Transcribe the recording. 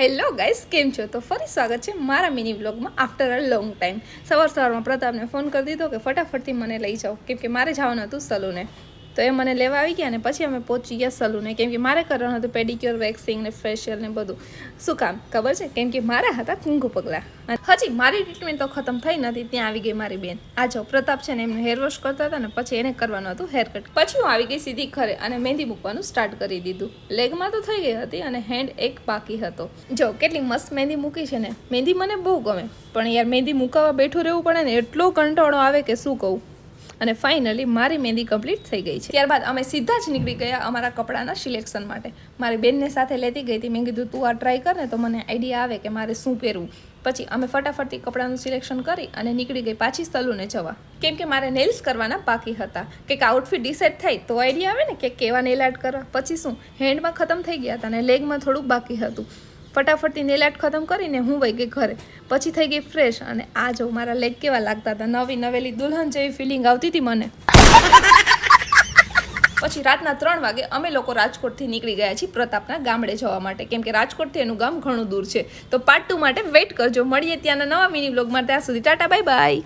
Hello guys કેમ છો? તો ફરી સ્વાગત છે મારા મિની બ્લોગમાં આફ્ટર અ લોંગ ટાઈમ સવાર સવારમાં પ્રતાપને ફોન કરી દીધો કે ફટાફટથી મને લઈ જાઓ. કેમ કે મારે જવાનું હતું સલૂને. તો એ મને લેવા આવી ગયા ને પછી અમે પહોંચી ગયા સલૂને કેમ કે મારે કરવાનું હતું પેડિક્યોર વેક્સિંગ ને ફેશિયલ ને બધું. શું કામ? ખબર છે? કેમ કે મારા હતા કુંકુ પગલા. હજી મારી ટ્રીટમેન્ટ તો ખતમ થઈ નથી. ત્યાં આવી ગઈ મારી બેન. આ જો પ્રતાપ છે ને એમને હેર વોશ કરતા હતા ને પછી એને કરવાનું હતું હેર કટ પછી હું આવી ગઈ સીધી ઘરે અને મહેંદી મૂકવાનું સ્ટાર્ટ કરી દીધું. લેગમાં તો થઈ ગઈ હતી અને હેન્ડ એક બાકી હતો. જો, કેટલી મસ્ત મહેંદી મૂકી છે ને. મહેંદી મને બહુ ગમે. પણ યાર, મહેંદી મૂકાવવા બેઠું રહેવું પડે ને એટલો કંટાળો આવે કે શું કહું? અને ફાઇનલી મારી મહેંદી કમ્પ્લીટ થઈ ગઈ છે. ત્યારબાદ અમે સીધા જ નીકળી ગયા અમારા કપડાના સિલેક્શન માટે. મારી બેનને સાથે લેતી ગઈ હતી. મેં કીધું, તું આ ટ્રાય કર ને તો મને આઈડિયા આવે કે મારે શું પહેરવું. પછી અમે ફટાફટથી કપડાનું સિલેક્શન કરી અને નીકળી ગઈ પાછી સલૂને જવા. કેમ કે મારે નેલ્સ કરવાના બાકી હતા. કે આઉટફિટ ડિસાઇડ થાય તો આઈડિયા આવે ને કે કેવા નેલ આર્ટ કરવા. પછી શું? હેન્ડમાં ખતમ થઈ ગયા હતા અને લેગમાં થોડુંક બાકી હતું. ફટાફટથી નેલ આર્ટ ખતમ કરીને હું વહી ગઈ ઘરે. પછી થઈ ગઈ ફ્રેશ અને આ જો મારા લેગ કેવા લાગતા હતા. નવી નવેલી દુલ્હન જેવી ફિલિંગ આવતી હતી મને. પછી રાતના ત્રણ વાગે અમે લોકો રાજકોટથી નીકળી ગયા છીએ પ્રતાપના ગામડે જવા માટે. કેમ કે રાજકોટથી એનું ગામ ઘણું દૂર છે. તો પાર્ટ ટુ માટે વેઇટ કરજો. મળીએ ત્યાંના નવા મિની બ્લોગમાં ત્યાં સુધી ટાટા બાય બાય